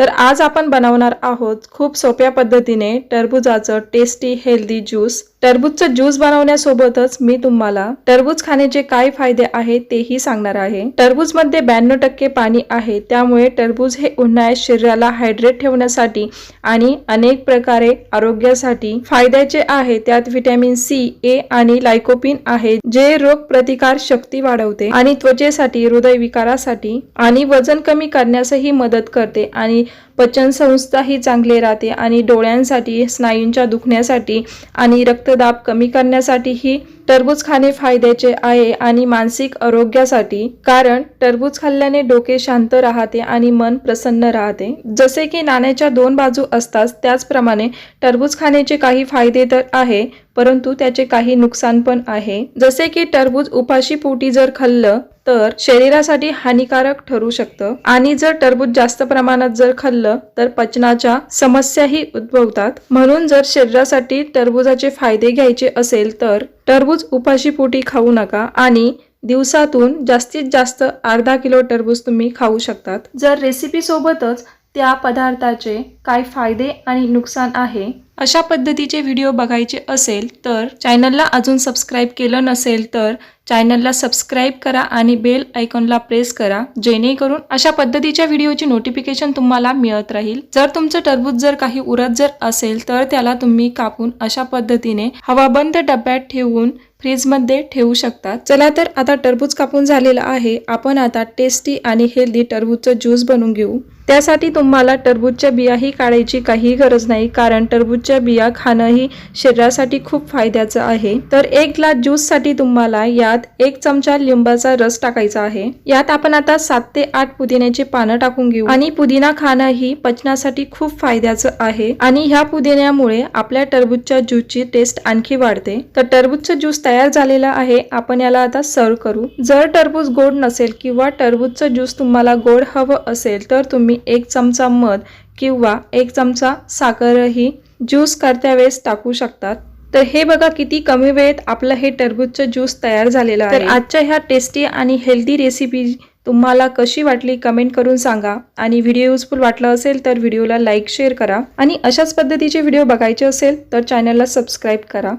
तर आज आपण बनवणार आहोत खूप सोप्या पद्धतीने टरबुजाचं टेस्टी हेल्दी ज्यूस टरबूजचं ज्यूस बनवण्यासोबतच मी तुम्हाला टरबूज खाण्याचे काय फायदे आहेत तेही सांगणार आहे. टरबूजमध्ये ब्याण्णव टक्के पाणी आहे त्यामुळे टरबूज हे उन्हाळ्यात शरीराला हायड्रेट ठेवण्यासाठी आणि अनेक प्रकारे आरोग्यासाठी फायद्याचे आहे. त्यात व्हिटॅमिन सी ए आणि लायकोपिन आहे जे रोग प्रतिकार शक्ती वाढवते आणि त्वचेसाठी हृदय विकारासाठी आणि वजन कमी करण्यासही मदत करते आणि पचनसंस्थाही ही चांगली राहते आणि डोळ्यांसाठी स्नायूंच्या दुखण्यासाठी आणि रक्तदाब कमी करण्यासाठीही टरबूज खाणे फायद्याचे आहे आणि मानसिक आरोग्यासाठी कारण टरबूज खाल्ल्याने डोके शांत राहते आणि मन प्रसन्न राहते. जसे की नाण्याच्या दोन बाजू असतात त्याचप्रमाणे टरबूज खाण्याचे काही फायदे तर आहे परंतु त्याचे काही नुकसान पण आहे. जसे की टरबूज उपाशी पोटी जर खाल्लं तर शरीरासाठी हानिकारक ठरू शकतं. आणि जर टरबूज जास्त प्रमाणात जर खाल्लं तर पचनाच्या समस्याही उद्भवतात. म्हणून जर शरीरासाठी टरबूजाचे फायदे घ्यायचे असेल तर टरबूज उपाशी पोटी खाऊ नका आणि दिवसातून जास्तीत जास्त अर्धा किलो टरबूज तुम्ही खाऊ शकतात. जर रेसिपी सोबतच त्या पदार्थाचे काय फायदे आणि नुकसान आहे अशा पद्धतीचे व्हिडिओ बघायचे असेल तर चॅनलला अजून सबस्क्राईब केलं नसेल तर चॅनलला सबस्क्राईब करा आणि बेल आयकॉनला प्रेस करा जेणेकरून अशा पद्धतीच्या व्हिडिओची नोटिफिकेशन तुम्हाला मिळत राहील. जर तुमचं टरबूज जर काही उरत जर असेल तर त्याला तुम्ही कापून अशा पद्धतीने हवाबंद डब्यात ठेवून फ्रीजमध्ये ठेवू शकता. चला तर आता टरबूज कापून झालेलं आहे. आपण आता टेस्टी आणि हेल्दी टरबूजचं ज्यूस बनवून घेऊ. त्यासाठी तुम्हाला टरबूजच्या बियाही काढायची काही गरज नाही कारण टरबूजच्या बिया खाणंही शरीरासाठी खूप फायद्याचं आहे. तर एक ग्लास ज्यूससाठी तुम्हाला यात एक चमचा लिंबाचा रस टाकायचा आहे. यात आपण आता सात ते आठ पुदिन्याची पानं टाकून घेऊ. आणि पुदिना खाणं ही पचनासाठी खूप फायद्याचं आहे. आणि ह्या पुदिन्यामुळे आपल्या टरबूजच्या ज्यूसची टेस्ट आणखी वाढते. तर टरबूजचं ज्यूस तयार झालेलं आहे. आपण याला आता सर्व करू. जर टरबूज गोड नसेल किंवा टरबूजचं ज्यूस तुम्हाला गोड हवं असेल तर तुम्ही एक चमचा मध किंवा एक चमचा साखरही ज्यूस करत्या वेळेस टाकू शकतात. तर हे बघा किती कमी वेळेत आपलं हे टरबूजचं ज्यूस तयार झालेलं आहे. तर आजच्या ह्या टेस्टी आणि हेल्दी रेसिपी तुम्हाला कशी वाटली कमेंट करून सांगा. आणि व्हिडिओ युजफुल वाटला असेल तर व्हिडिओला लाईक शेअर करा. आणि अशाच पद्धतीचे व्हिडिओ बघायचे असेल तर चॅनलला सबस्क्राईब करा.